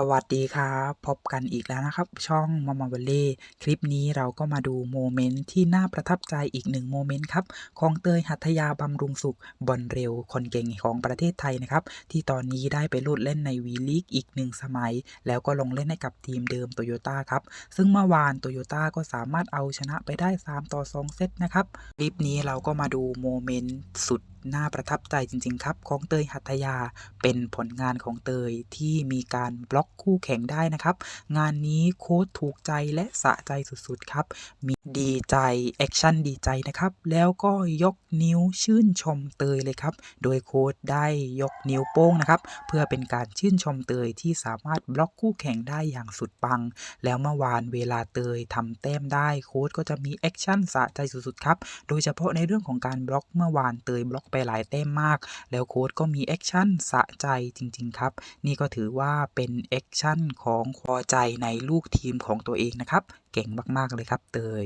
สวัสดีครับพบกันอีกแล้วนะครับ ช่องมามาเวลเล่คลิปนี้เราก็มาดูโมเมนต์ที่น่าประทับใจอีกหนึ่งโมเมนต์ครับของเตยหัตถยาบำรุงสุขบอลเร็ว คนเก่งของประเทศไทยนะครับ ที่ตอนนี้ได้ไปโลดเล่นในวีลีกอีกหนึ่งสมัย แล้วก็ลงเล่นให้กับทีมเดิมโตโยต้าครับ ซึ่งเมื่อวานโตโยต้าก็สามารถเอาชนะไปได้ 3 ต่อ 2 เซตนะครับคลิปนี้เราก็มาดูโมเมนต์สุด น่าประทับใจจริง ๆ ครับ ของเตยหัตยาเป็นผลงานของเตยที่มีการบล็อกคู่แข่งได้นะครับ งานนี้โค้ชถูกใจและสะใจสุดๆครับ มีดีใจแอคชั่นดีใจนะครับ แล้วก็ยกนิ้วชื่นชมเตยเลยครับ โดยโค้ชได้ยกนิ้วโป้งนะครับ เพื่อเป็นการชื่นชมเตยที่สามารถบล็อกคู่แข่งได้อย่างสุดปัง แล้วเมื่อวานเวลาเตยทำแต้มได้โค้ชก็จะมีแอคชั่นสะใจสุดๆครับ โดยเฉพาะในเรื่องของการบล็อกเมื่อวานเตยบล็อกไปไปหลายเต้มมาก แล้วโค้ดก็มีแอคชั่นสะใจจริง ๆ ครับ นี่ก็ถือว่าเป็นแอคชั่นของพอใจในลูกทีมของตัวเองนะครับ เก่งมากๆเลยครับเตย